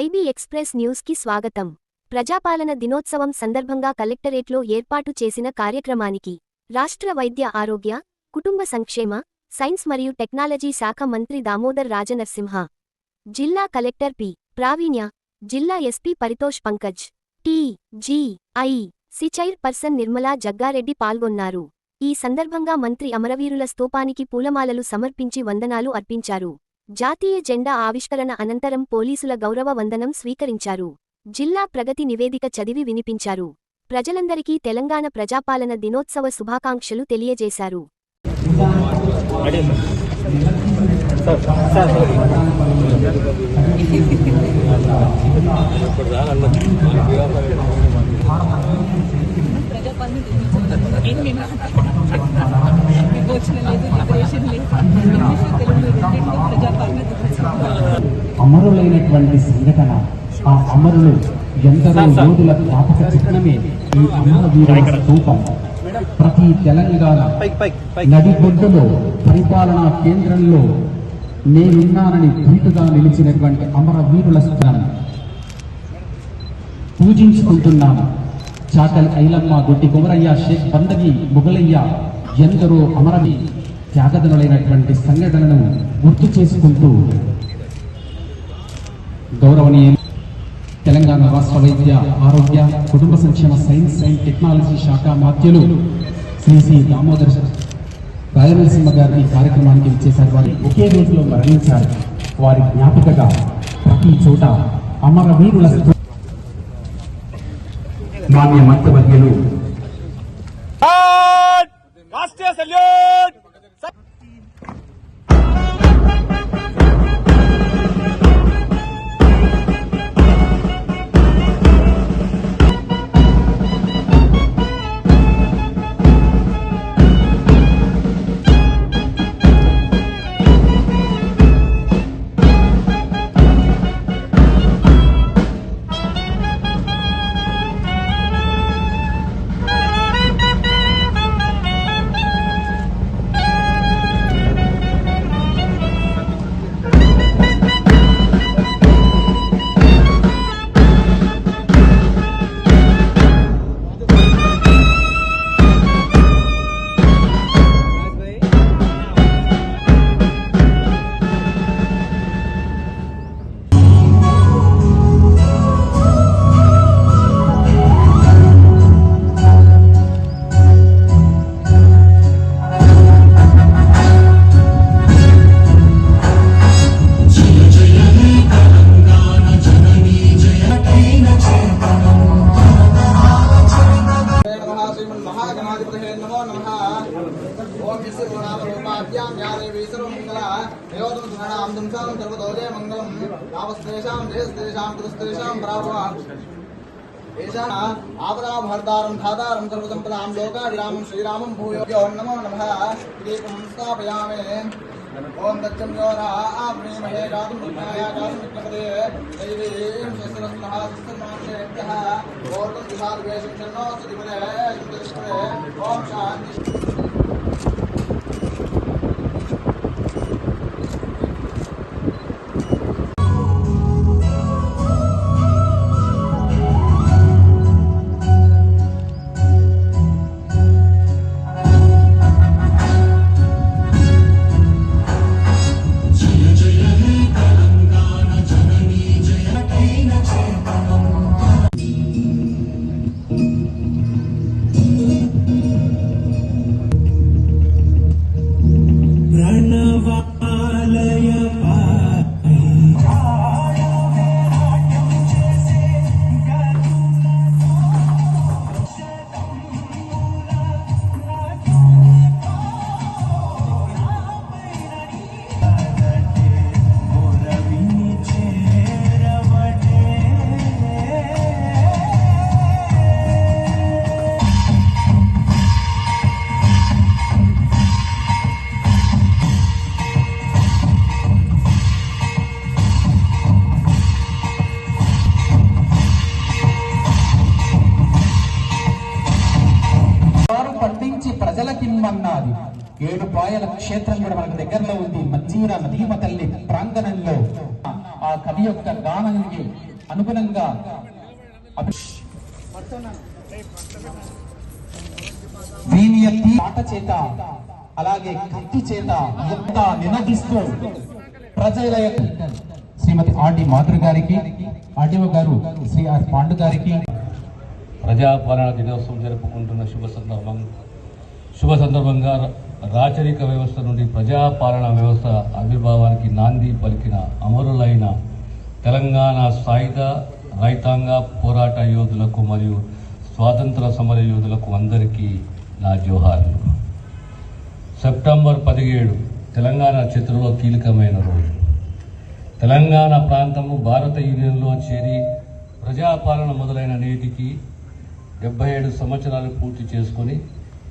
IB express న్యూస్కి స్వాగతం. ప్రజాపాలన దినోత్సవం సందర్భంగా కలెక్టరేట్లో ఏర్పాటు చేసిన కార్యక్రమానికి రాష్ట్ర వైద్య ఆరోగ్య కుటుంబ సంక్షేమ సైన్స్ మరియు టెక్నాలజీ శాఖ మంత్రి దామోదర్ రాజనర్సింహ జిల్లా కలెక్టర్ పి. ప్రావీణ్య జిల్లా SP Paritosh Pankaj T. G. I. C. Chairperson Nirmala Jaggareddy పాల్గొన్నారు. ఈ సందర్భంగా మంత్రి అమరవీరుల స్తూపానికి పూలమాలలు సమర్పించి వందనాలు అర్పించారు. జాతీయ జెండా ఆవిష్కరణ అనంతరం పోలీసుల గౌరవ వందనం స్వీకరించారు. జిల్లా ప్రగతి నివేదిక చదివి వినిపించారు. ప్రజలందరికీ తెలంగాణ ప్రజాపాలన దినోత్సవ శుభాకాంక్షలు తెలియజేశారు. విమోచన లేదు లిబరేషన్ లేదు. ఇంగ్లీష్ తెలుగు రెండింటిలో ప్రజాపాలన దినోత్సవం అమరులైనటువంటి సంఘటన ఆ అమరులు ఎందరో యోధుల జ్ఞాపక చిహ్నమే ఈ అమరవీరుల స్థూపం. ప్రతి తెలంగాణ నడిబొడ్డులో పరిపాలనా కేంద్రంలో నేనున్నానని ధీటుగా నిలిచినటువంటి అమరవీరుల స్థానం పూజించుకుంటున్నాను. చాకల్ ఐలమ్మ గొడ్డి కుమరయ్య షేక్ పందగి మొగలయ్య ఎందరో అమరవి త్యాగదనులైనటువంటి సంఘటనను గుర్తు చేసుకుంటూ గౌరవనీయ తెలంగాణ రాష్ట్ర వైద్య ఆరోగ్య కుటుంబ సంక్షేమ సైన్స్ అండ్ టెక్నాలజీ శాఖ మాధ్యులు శ్రీ శ్రీ దామోదర్ రాజనరసింహ గారు ఈ కార్యక్రమానికి ఇచ్చేశారు వారి ఒకే రోజులో మరణించారు. వారి జ్ఞాపికగా ప్రతి చోట అమరవీరుల mami amante batialú ज्ञातेवीसर्वमङ्गला देवतं सुमणां दंसानं सर्वदौर्यमङ्गलं तावस्तेषां देशस्तेषां कृतस्तेषां प्राभवा एषा आपदाभर्तारं धातारं सर्वसम्पदां लोकाभिरामं श्रीरामं भूयो ॐ नमो नमः दीपं स्थापयामि ओम दक्षिण गौरा आपने महे रातम बुद्धाया रातम विक्रमदे दैवीं शस्त्रस्तः शस्त्रमांसेभ्यः ओर्दं दिशाद्वेषं शर्णो सुदिपदे सुदिष्पदे ఏడు పాయల క్షేత్రం కూడా మనకు దగ్గరలో ఉంది. మంజీర నదీమ తల్లి ప్రాంగణంలో. ఆ కవి యొక్క గానానికి అనుగుణంగా అభి- దీని చేత అలాగే కత్తి చేత ఎంత నినదిస్తూ ప్రజల శ్రీమతి ఆర్డి మాధురి గారికి ఆర్డీఓ గారు శ్రీ ఆర్ పాండు గారికి. ప్రజాపాలన దినోత్సవం జరుపుకుంటున్న శుభ సందర్భం శుభ సందర్భంగా రాచరిక వ్యవస్థ నుండి ప్రజాపాలన వ్యవస్థ ఆవిర్భావానికి నాంది పలికిన అమరులైన తెలంగాణ సాయుధ రైతాంగ పోరాట యోధులకు మరియు స్వాతంత్ర సమర యోధులకు అందరికీ నా జోహార్లు. సెప్టెంబర్ పదిహేడు తెలంగాణ చరిత్రలో కీలకమైన రోజు. తెలంగాణ ప్రాంతము భారత యూనియన్లో చేరి ప్రజాపాలన మొదలైన నేటికి డెబ్బై ఏడు సంవత్సరాలు పూర్తి చేసుకొని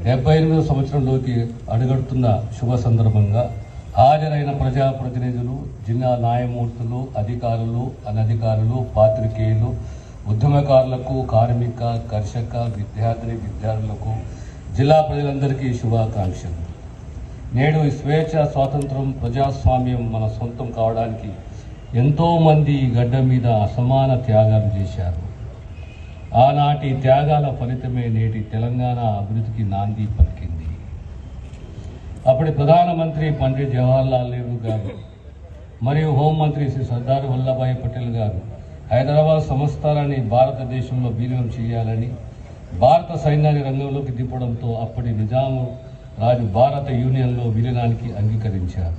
డెబ్బై ఎనిమిదో సంవత్సరంలోకి అడుగడుతున్న శుభ సందర్భంగా హాజరైన ప్రజాప్రతినిధులు జిల్లా న్యాయమూర్తులు అధికారులు అనధికారులు పాత్రికేయులు ఉద్యమకారులకు కార్మిక కర్షక విద్యార్థిని విద్యార్థులకు జిల్లా ప్రజలందరికీ శుభాకాంక్షలు. నేడు ఈ స్వేచ్ఛ స్వాతంత్రం ప్రజాస్వామ్యం మన సొంతం కావడానికి ఎంతోమంది ఈ గడ్డ మీద అసమాన త్యాగాలు చేశారు. ఆనాటి త్యాగాల ఫలితమే నేటి తెలంగాణ అభివృద్ధికి నాంది పలికింది. అప్పటి ప్రధానమంత్రి పండిట్ జవహర్లాల్ నెహ్రూ గారు మరియు హోంమంత్రి శ్రీ సర్దార్ వల్లభాయ్ పటేల్ గారు హైదరాబాద్ సంస్థానాన్ని భారతదేశంలో విలీనం చేయాలని భారత సైన్యాన్ని రంగంలోకి దింపడంతో అప్పటి నిజాము రాజు భారత యూనియన్లో విలీనానికి అంగీకరించారు.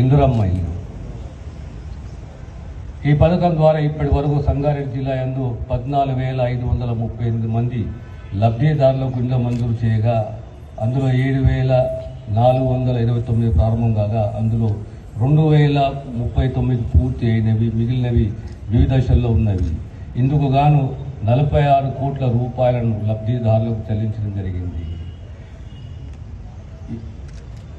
ఇందురమ్మ ఇల్లు ఈ పథకం ద్వారా ఇప్పటి వరకు సంగారెడ్డి జిల్లా యందు పద్నాలుగు వేల ఐదు వందల ముప్పై ఎనిమిది మంది లబ్ధిదారులకు ఇళ్ళ మంజూరు చేయగా అందులో ఏడు వేల నాలుగు వందల ఇరవై తొమ్మిది ప్రారంభం కాగా అందులో రెండు వేల ముప్పై తొమ్మిది పూర్తి అయినవి మిగిలినవి వివిధ దశల్లో ఉన్నవి. ఇందుకు గాను నలభై ఆరు కోట్ల రూపాయలను లబ్ధిదారులకు చెల్లించడం జరిగింది.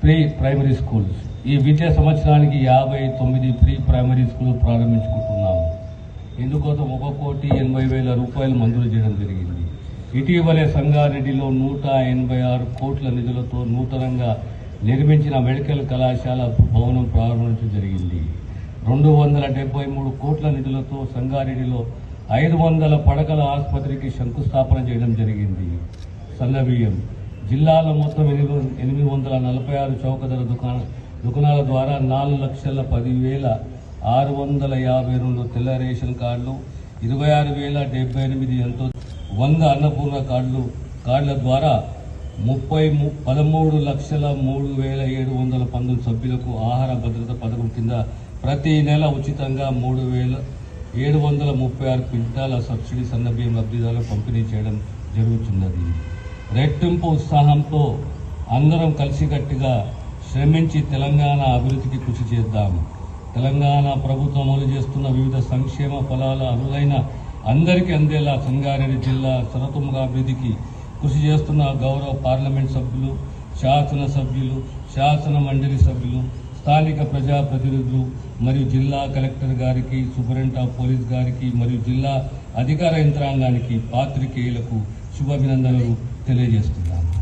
Pre primary schools. ఈ విద్యా సంవత్సరానికి యాభై తొమ్మిది ప్రీ ప్రైమరీ స్కూల్ ప్రారంభించుకుంటున్నాము. ఇందుకోసం ఒక కోటి ఎనభై వేల రూపాయలు మంజూరు చేయడం జరిగింది. ఇటీవలే సంగారెడ్డిలో నూట ఎనభై ఆరు కోట్ల నిధులతో నూతనంగా నిర్మించిన మెడికల్ కళాశాల భవనం ప్రారంభించడం జరిగింది. రెండు వందల డెబ్బై మూడు కోట్ల నిధులతో సంగారెడ్డిలో ఐదు వందల పడకల ఆసుపత్రికి శంకుస్థాపన చేయడం జరిగింది. సన్నబియ్యం. జిల్లాలో మొత్తం ఎనిమిది ఎనిమిది వందల నలభై ఆరు చౌక ధర దుకాణ దుకాణాల ద్వారా నాలుగు లక్షల పదివేల ఆరు వందల యాభై రెండు తెల్ల రేషన్ కార్డులు ఇరవై ఆరు వేల డెబ్బై ఎనిమిది ఎంతో వంద అన్నపూర్ణ కార్డులు కార్డుల ద్వారా ముప్పై ము పదమూడు లక్షల మూడు వేల ఏడు వందల పంతొమ్మిది సభ్యులకు ఆహార భద్రత పథకం కింద ప్రతి నెల ఉచితంగా మూడు వేల ఏడు వందల ముప్పై ఆరు క్వింటాల సబ్సిడీ సన్నబియ్యం లబ్ధిదారులు పంపిణీ చేయడం జరుగుతున్నది. రెట్టింపు ఉత్సాహంతో అందరం కలిసికట్టుగా శ్రమించి తెలంగాణ అభివృద్ధికి కృషి చేద్దాం. తెలంగాణ ప్రభుత్వం అమలు చేస్తున్న వివిధ సంక్షేమ ఫలాల అరులైన అందరికీ అందేలా సంగారెడ్డి జిల్లా సరతుముగా అభివృద్ధికి కృషి చేస్తున్న గౌరవ పార్లమెంట్ సభ్యులు శాసన సభ్యులు శాసన మండలి సభ్యులు స్థానిక ప్రజాప్రతినిధులు మరియు జిల్లా కలెక్టర్ గారికి సూపరింట ఆఫ్ పోలీస్ గారికి మరియు జిల్లా అధికార యంత్రాంగానికి పాత్రికేయులకు శుభాభినందనలు. తెలియజేస్తున్నాను.